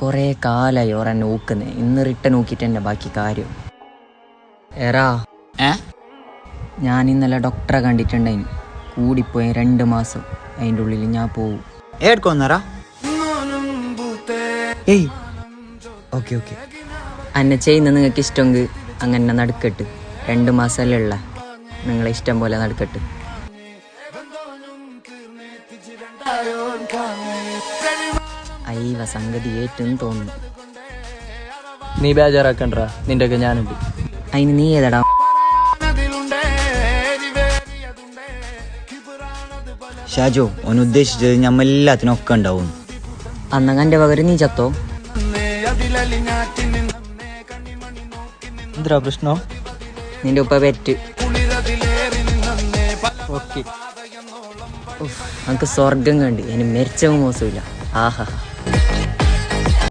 കുറേ കാലായി ഓർ എന്നെ ഊക്കുന്നേ. ഇന്ന് റിട്ടേൺ നോക്കിയിട്ട് എന്റെ ബാക്കി കാര്യം. എറാ. ഏ? ഞാൻ ഇന്നലെ ഡോക്ടറെ കണ്ടിട്ടുണ്ടായിന്. കൂടിപ്പോയി രണ്ട് മാസം. അതിന്റെ ഉള്ളിൽ ഞാൻ പോവും. ഏടുക്കൊന്നറാ ഏയ്. Okay okay. അന്നെ ചെയ്യുന്ന നിങ്ങൾക്ക് ഇഷ്ടമെങ്കിൽ അങ്ങനെ നടക്കട്ട്. രണ്ട് മാസമല്ലേ ഉള്ള. നിങ്ങളെ ഇഷ്ടം പോലെ നടുക്കെട്ട്. അയ്യവ സംഗതി ഏറ്റെന്ന് തോന്നുന്നു നീ ബേജാറാക്കണ്ട? നിന്റെ ഒക്കെ ഞാനുണ്ട് അതിന് നീ ഏതടാ? ഷാജോ ഓൻ ഉദ്ദേശിച്ചത് ഞമ്മ എല്ലാത്തിനും ഒക്കെ ഉണ്ടാവും. അന്നങ്ങ എന്റെ പകരം നീ ചത്തോ? എന്താ പ്രശ്നം? നിന്റെ ഉപ്പ പെറ്റ്. ഓക്കെ. നമുക്ക് സ്വർഗം കണ്ട്. ഇനി മരിച്ചവും മോശമില്ല. ആഹാ.